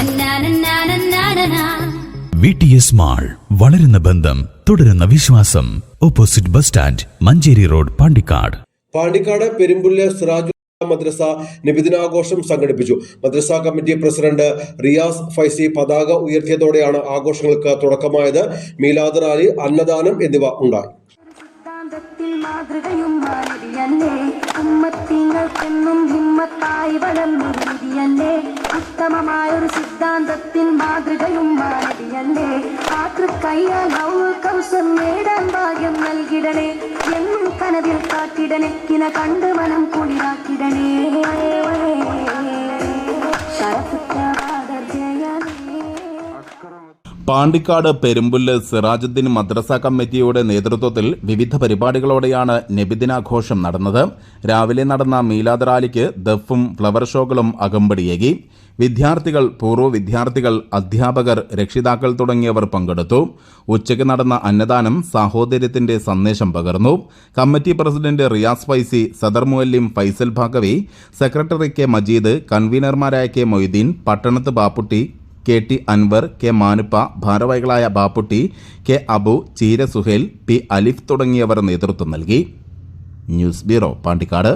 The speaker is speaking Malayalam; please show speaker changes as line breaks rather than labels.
നന്നാനന്നാനന്നാനനാ.
വി ടി എസ് മാൾ വളരുന്ന ബന്ധം തുടരുന്ന വിശ്വാസം. Opposite bus stand Manjeri road Pandikkad.
Pandikkad Perumpulla Siraju മദ്രസ നിബിദിനാഘോഷം സംഘടിപ്പിച്ചു. മദ്രസ കമ്മിറ്റി പ്രസിഡന്റ് റിയാസ് ഫൈസി പതാക ഉയർത്തിയതോടെയാണ് ആഘോഷങ്ങൾക്ക് തുടക്കമായത്. മീലാദ് റാലി അന്നദാനം എന്നിവ ഉണ്ടായി.
മാതൃകയും ഉമ്മത്തിങ്ങൾക്കെന്നും ഹിമ്മത്തായി വിധിയല്ലേ உத்தமமாயொரு சித்தாந்தத்தின் மாதிரியும் மாறியல்லே ஆற்று கையால் அவ்வளவு கவுசம் மேடம் பாகியம் நல்கிடனே. என்னும் கனவில் காட்டிடனே கின கண்டு மனம் குளிராக்கிடனே.
പാണ്ടിക്കാട് പെരുമ്പുല്ല് സിറാജുദ്ദീൻ മദ്രസ കമ്മിറ്റിയുടെ നേതൃത്വത്തിൽ വിവിധ പരിപാടികളോടെയാണ് നബിദിനാഘോഷം നടന്നത്. രാവിലെ നടന്ന മീലാദ് റാലിക്ക് ദഫും ഫ്ലവർ ഷോകളും അകമ്പടിയേകി. വിദ്യാർത്ഥികൾ പൂർവ വിദ്യാർത്ഥികൾ അധ്യാപകർ രക്ഷിതാക്കൾ തുടങ്ങിയവർ പങ്കെടുത്തു. ഉച്ചയ്ക്ക് നടന്ന അന്നദാനം സാഹോദര്യത്തിന്റെ സന്ദേശം പകർന്നു. കമ്മിറ്റി പ്രസിഡന്റ് റിയാസ് ഫൈസി സദർ മുഅല്ലിം Faisal Baqavi secretary K Majeed കൺവീനർമാരായ K Moideen Pattanath Bapputty K T Anwar K Manuppa ഭാരവാഹികളായ ബാപ്പുട്ടി കെ അബു ചീര സുഹേൽ പി അലിഫ് തുടങ്ങിയവർ നേതൃത്വം നൽകി. News bureau Pandikkad.